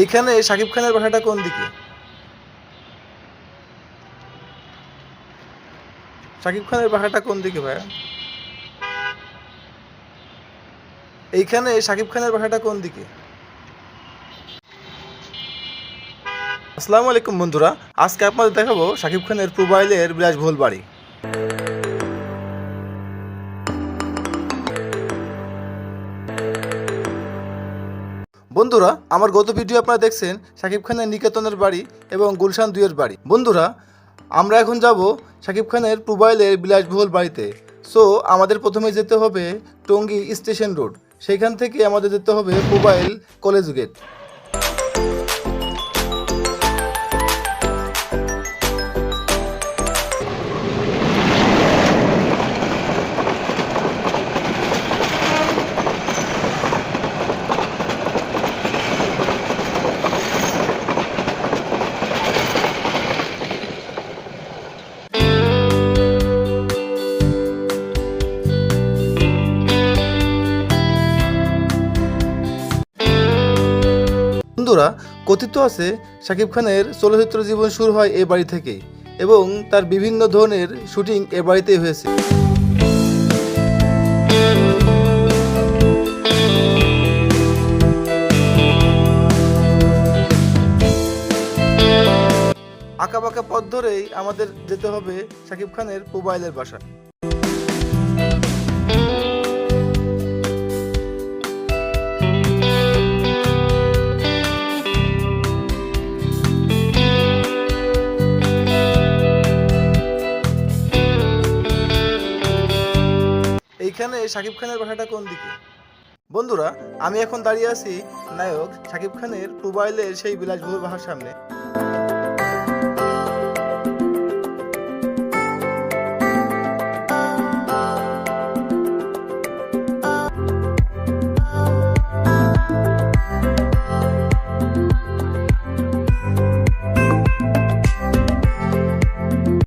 এইখানে শাকিব খানের বাসাটা কোন দিকে? শাকিব খানের বাসাটা কোন দিকে ভাইয়া? এইখানে শাকিব খানের বাসাটা কোন দিকে? আসসালামু আলাইকুম বন্ধুরা, আজকে আপনাদের দেখাবো শাকিব খানের মোবাইলের বিলাসবহুল বাড়ি। বন্ধুরা, আমার গত ভিডিও আপনারা দেখছেন শাকিব খানের নিকেতনের বাড়ি এবং গুলশান দুয়ের বাড়ি। বন্ধুরা, আমরা এখন যাব শাকিব খানের প্রোবাইলের বিলাসবহুল বাড়িতে। সো আমাদের প্রথমে যেতে হবে টঙ্গী স্টেশন রোড। সেখান থেকে আমাদের যেতে হবে মোবাইল কলেজ গেট। বন্ধুরা, কথিত আছে শাকিব খানের চলচ্চিত্র জীবন শুরু হয় এই বাড়ি থেকেই এবং তার বিভিন্ন ধরনের শুটিং এ বাড়িতেই হয়েছে। আঁকা বাঁকা পথ ধরেই আমাদের যেতে হবে শাকিব খানের মোবাইলের বাসা এইখানে শাকিব খানের বাসাটা কোন দিকে? বন্ধুরা, আমি এখন দাঁড়িয়ে আছি নায়ক শাকিব খানের মোবাইলের সেই বিলাসবহুল বাসার সামনে।